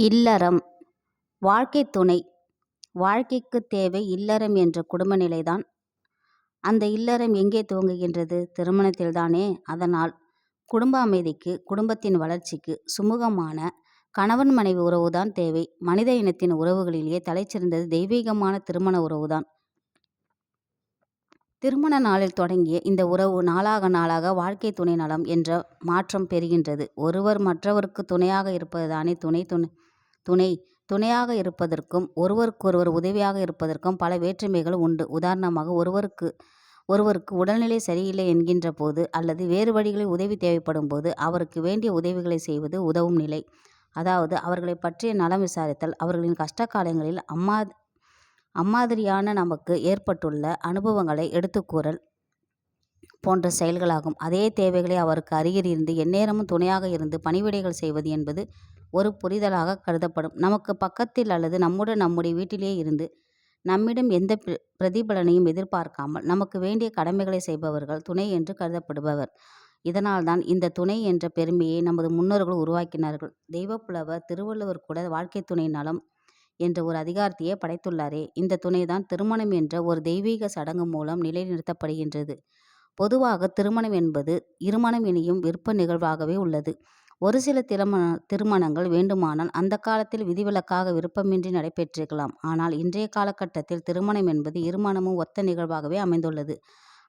இல்லறம் வாழ்க்கை துணை வாழ்க்கைக்கு தேவை இல்லறம் என்ற குடும்ப நிலைதான். அந்த இல்லறம் எங்கே துவங்குகின்றது? திருமணத்தில்தானே. அதனால் குடும்ப அமைதிக்கு, குடும்பத்தின் வளர்ச்சிக்கு சுமூகமான கணவன் மனைவி உறவுதான் தேவை. மனித இனத்தின் உறவுகளிலேயே தலைச்சிறந்தது தெய்வீகமான திருமண உறவுதான். திருமண நாளில் தொடங்கிய இந்த உறவு நாளாக நாளாக வாழ்க்கை துணை நலம் என்ற மாற்றம் பெறுகின்றது. ஒருவர் மற்றவருக்கு துணையாக இருப்பதுதானே துணை துணை. துணை துணையாக இருப்பதற்கும் ஒருவருக்கொருவர் உதவியாக இருப்பதற்கும் பல வேற்றுமைகள் உண்டு. உதாரணமாக ஒருவருக்கு ஒருவருக்கு உடல்நிலை சரியில்லை என்கின்ற போது அல்லது வேறு வழிகளில் உதவி தேவைப்படும் போது அவருக்கு வேண்டிய உதவிகளை செய்வது உதவும் நிலை. அதாவது அவர்களை பற்றிய நலம் விசாரித்தல் அவர்களின் கஷ்ட காலங்களில் அம்மா அம்மாதிரியான நமக்கு ஏற்பட்டுள்ள அனுபவங்களை எடுத்துக்கூறல் போன்ற செயல்களாகும். அதே தேவைகளை அவருக்கு அருகில் இருந்து எந்நேரமும் துணையாக இருந்து பணிவிடைகள் செய்வது என்பது ஒரு புரிதலாக கருதப்படும். நமக்கு பக்கத்தில் அல்லது நம்முடன் நம்முடைய வீட்டிலேயே இருந்து நம்மிடம் எந்த பிரதிபலனையும் எதிர்பார்க்காமல் நமக்கு வேண்டிய கடமைகளை செய்பவர்கள் துணை என்று கருதப்படுபவர். இதனால்தான் இந்த துணை என்ற பெருமையை நமது முன்னோர்கள் உருவாக்கினார்கள். தெய்வப்புலவர் திருவள்ளுவர் கூட வாழ்க்கை துணை நலம் என்ற ஒரு அதிகாரத்தையே படைத்துள்ளாரே. இந்த துணைதான் திருமணம் என்ற ஒரு தெய்வீக சடங்கு மூலம் நிலைநிறுத்தப்படுகின்றது. பொதுவாக திருமணம் என்பது இருமணம் இணையும் விருப்ப நிகழ்வாகவே உள்ளது. ஒரு சில திருமண திருமணங்கள் வேண்டுமானால் அந்த காலத்தில் விதிவிலக்காக விருப்பமின்றி நடைபெற்றிருக்கலாம். ஆனால் இன்றைய காலகட்டத்தில் திருமணம் என்பது இருமணமும் ஒத்த நிகழ்வாகவே அமைந்துள்ளது.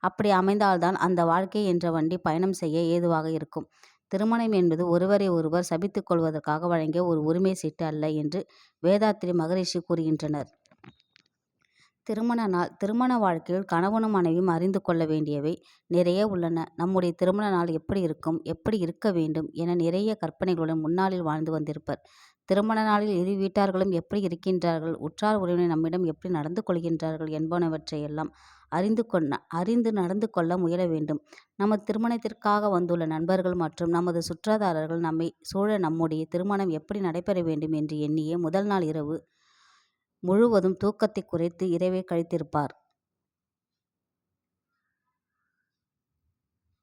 அப்படி அமைந்தால்தான் அந்த வாழ்க்கை என்ற வண்டி பயணம் செய்ய ஏதுவாக இருக்கும். திருமணம் என்பது ஒருவரை ஒருவர் சபித்துக் கொள்வதற்காக வழங்கிய ஒரு உரிமை சீட்டு அல்ல என்று வேதாத்திரி மகரிஷி கூறுகின்றனர். திருமண நாள் திருமண வாழ்க்கையில் கணவனும் மனைவியும் அறிந்து கொள்ள வேண்டியவை நிறைய உள்ளன. நம்முடைய திருமண நாள் எப்படி இருக்கும்? எப்படி இருக்க வேண்டும்? என நிறைய கற்பனைகளுடன் முன்னாளில் வாழ்ந்து வந்திருப்பர். திருமண நாளில் இரு வீட்டார்களும் எப்படி இருக்கின்றார்கள்? உற்றார் உறவினர் நம்மிடம் எப்படி நடந்து கொள்கின்றார்கள்? என்பனவற்றையெல்லாம் அறிந்து கொள்ள அறிந்து நடந்து கொள்ள முயல வேண்டும். நமது திருமணத்திற்காக வந்துள்ள நண்பர்கள் மற்றும் நமது சுற்றாதாரர்கள் நம்மை சூழ நம்முடைய திருமணம் எப்படி நடைபெற வேண்டும் என்று எண்ணியே முதல் நாள் இரவு முழுவதும் தூக்கத்தைக் குறைத்து இரவைக் கழித்திருப்பார்.